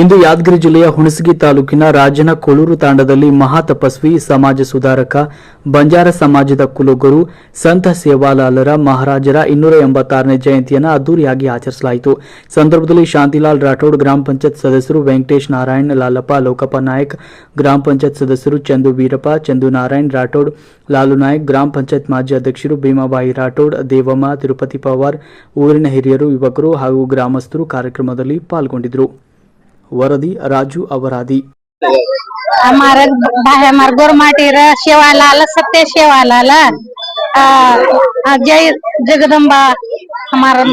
ಇಂದು ಯಾದಗಿರಿ ಜಿಲ್ಲೆಯ ಹುಣಸಗಿ ತಾಲೂಕಿನ ರಾಜನ ಕೊಳೂರು ತಾಂಡದಲ್ಲಿ ಮಹಾತಪಸ್ವಿ ಸಮಾಜ ಸುಧಾರಕ ಬಂಜಾರ ಸಮಾಜದ ಕುಲಗುರು ಸಂತ ಸೇವಾಲಾಲರ ಮಹಾರಾಜರ ಇನ್ನೂರ ಎಂಬತ್ತಾರನೇ ಜಯಂತಿಯನ್ನು ಅದ್ದೂರಿಯಾಗಿ ಆಚರಿಸಲಾಯಿತು. ಸಂದರ್ಭದಲ್ಲಿ ಶಾಂತಿಲಾಲ್ ರಾಠೋಡ್ ಗ್ರಾಮ ಪಂಚಾಯತ್ ಸದಸ್ಯರು ವೆಂಕಟೇಶ್ ನಾರಾಯಣ್, ಲಾಲಪ್ಪ, ಲೋಕಪ್ಪ ನಾಯಕ್, ಗ್ರಾಮ ಪಂಚಾಯತ್ ಸದಸ್ಯರು ಚಂದು ವೀರಪ್ಪ, ಚಂದು ನಾರಾಯಣ್ ರಾಠೋಡ್, ಲಾಲು ನಾಯಕ್, ಗ್ರಾಮ ಪಂಚಾಯತ್ ಮಾಜಿ ಅಧ್ಯಕ್ಷರು ಭೀಮಾಬಾಯಿ ರಾಠೋಡ್, ದೇವಮ್ಮ, ತಿರುಪತಿ ಪವಾರ್, ಊರಿನ ಹಿರಿಯರು, ಯುವಕರು ಹಾಗೂ ಗ್ರಾಮಸ್ಥರು ಕಾರ್ಯಕ್ರಮದಲ್ಲಿ ಪಾಲ್ಗೊಂಡಿದ್ದರು. ವರದಿ ರಾಜು ಅವರಾದಿ हमारा भाई हमार गोरमाटी रा शेवालाल सत्य शेवालाल आ, आ, जय जगदम्बा हमारा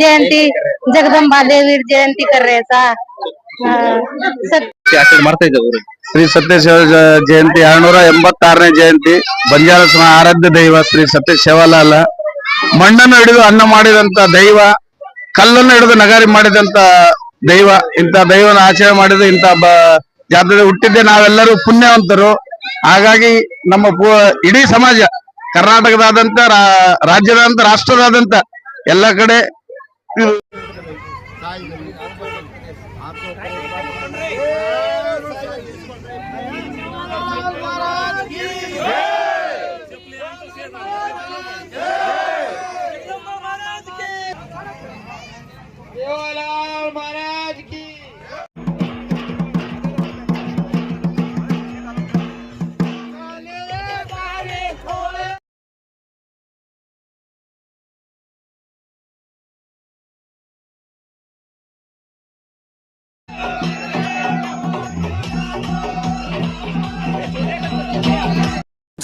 जयंती जगदम्बा देवी जयंती कर रहे था आ, सत- ಆಚರಣೆ ಮಾಡ್ತಾ ಇದ್ದೇವೆ ಊರಲ್ಲಿ ಶ್ರೀ ಸತ್ಯಶಿವ ಜ- ಜಯಂತಿ ಎರಡ್ನೂರ ಎಂಬತ್ತಾರನೇ ಜಯಂತಿ ಬಂಜಾರ ಸಮಾಜ ಆರಾಧ್ಯ ದೈವ ಶ್ರೀ ಸತ್ಯ ಶಿವಲಾಲ ಮಣ್ಣನ್ನು ಹಿಡಿದು ಅನ್ನ ಮಾಡಿದಂತ ದೈವ ಕಲ್ಲನ್ನು ಹಿಡಿದು ನಗಾರಿ ಮಾಡಿದಂತ ದೈವ, ಇಂಥ ದೈವನ ಆಚರಣೆ ಮಾಡಿದ ಇಂಥ ಜಾತ್ರೆ ಹುಟ್ಟಿದ್ದೆ ನಾವೆಲ್ಲರೂ ಪುಣ್ಯವಂತರು. ಹಾಗಾಗಿ ನಮ್ಮ ಇಡೀ ಸಮಾಜ ಕರ್ನಾಟಕದಾದಂತ ರಾಜ್ಯದಾದಂತ ರಾಷ್ಟ್ರದಾದಂತ ಎಲ್ಲ ಕಡೆ